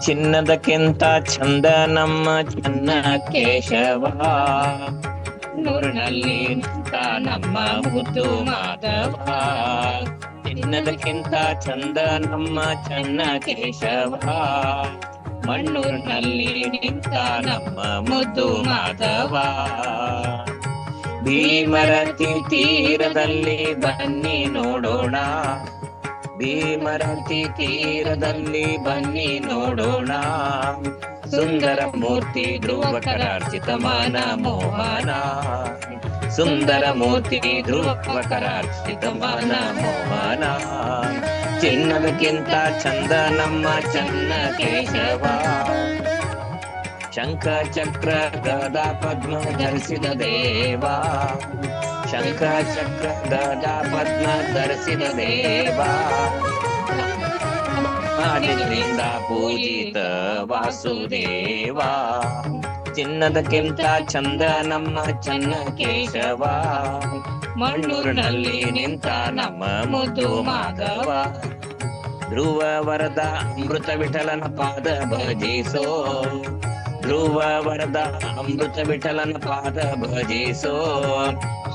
ಚಿನ್ನದಕ್ಕಿಂತ ಚಂದ ನಮ್ಮ ಚನ್ನ ಕೇಶವ ನೂರಿನಲ್ಲಿ ನಿಂತ ನಮ್ಮ ಮುದ್ದು ಮಾಧವ. ಚಿನ್ನದಕ್ಕಿಂತ ಚಂದ ನಮ್ಮ ಚನ್ನ ಕೇಶವ ಮಣ್ಣೂರಿನಲ್ಲಿ ನಿಂತ ನಮ್ಮ ಮುದ್ದು ಮಾಧವ. ಭೀಮರತಿ ತೀರದಲ್ಲಿ ಬನ್ನಿ ನೋಡೋಣ. ಭೀಮರತಿ ತೀರದಲ್ಲಿ ಬನ್ನಿ ನೋಡೋಣ. ಸುಂದರ ಮೂರ್ತಿ ಧ್ರುವಕರಾರ್ಚಿತ ಮಾನ ಮೋಹನ. ಸುಂದರ ಮೂರ್ತಿ ಧ್ರುವಕರಾರ್ಚಿತ ಮಾನ ಮೋಹನ. ಚಿನ್ನದಕ್ಕಿಂತ ಚಂದ ನಮ್ಮ ಚನ್ನ ಕೇಶವ ಶಂಖ ಚಕ್ರ ಗದಾ ಪದ್ಮ ಧರಿಸಿದ ದೇವ. ಚಕ್ರ ಗದಾ ಪದ್ಮ ಧರಿಸಿದ ದೇವ. ಪೂಜಿತ ಪೂಜಿತ ವಾಸುದೇವ. ಚಿನ್ನದಕ್ಕಿಂತ ಚಂದ ನಮ್ಮ ಚನ್ನ ಕೇಶವ ಮಣ್ಣೂರಿನಲ್ಲಿ ನಿಂತ ನಮ್ಮ ಮುದ್ದು ಮಾಧವ. ಧ್ರುವ ವರದ ಅಮೃತ ವಿಠಲನ ಪಾದ ಭಜಿಸೋ. ಧ್ರುವ ವರದ ಅಮೃತ ವಿಠಲನ ಪಾದ ಭಜಿಸೋ.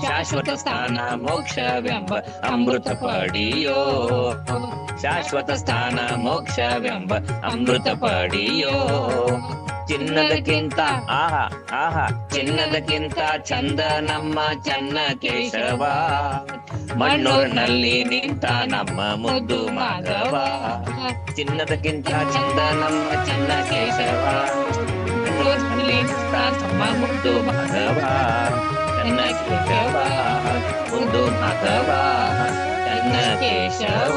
ಶಾಶ್ವತ ಸ್ಥಾನ ಮೋಕ್ಷವೆಂಬ ಅಮೃತ ಪಡಿಯೋ. ಶಾಶ್ವತ ಸ್ಥಾನ ಮೋಕ್ಷವೆಂಬ ಅಮೃತ ಪಡಿಯೋ. ಚಿನ್ನದಕ್ಕಿಂತ ಆಹಾ ಆಹಾ. ಚಿನ್ನದಕ್ಕಿಂತ ಚಂದ ನಮ್ಮ ಚನ್ನ ಕೇಶವ ಮಣ್ಣೂರಿನಲ್ಲಿ ನಿಂತ ನಮ್ಮ ಮುದ್ದು ಮಾಧವ. ಚಿನ್ನದಕ್ಕಿಂತ ಚಂದ ನಮ್ಮ ಚನ್ನ ಕೇಶವ ಮಣ್ಣೂರಿನಲ್ಲಿ ನಿಂತ ನಮ್ಮ ಮುದ್ದು ಮಾಧವ ಚನ್ನ ಕೇಶವ ಮುದ್ದು ಮಾಧವ ಚನ್ನ ಕೇಶವ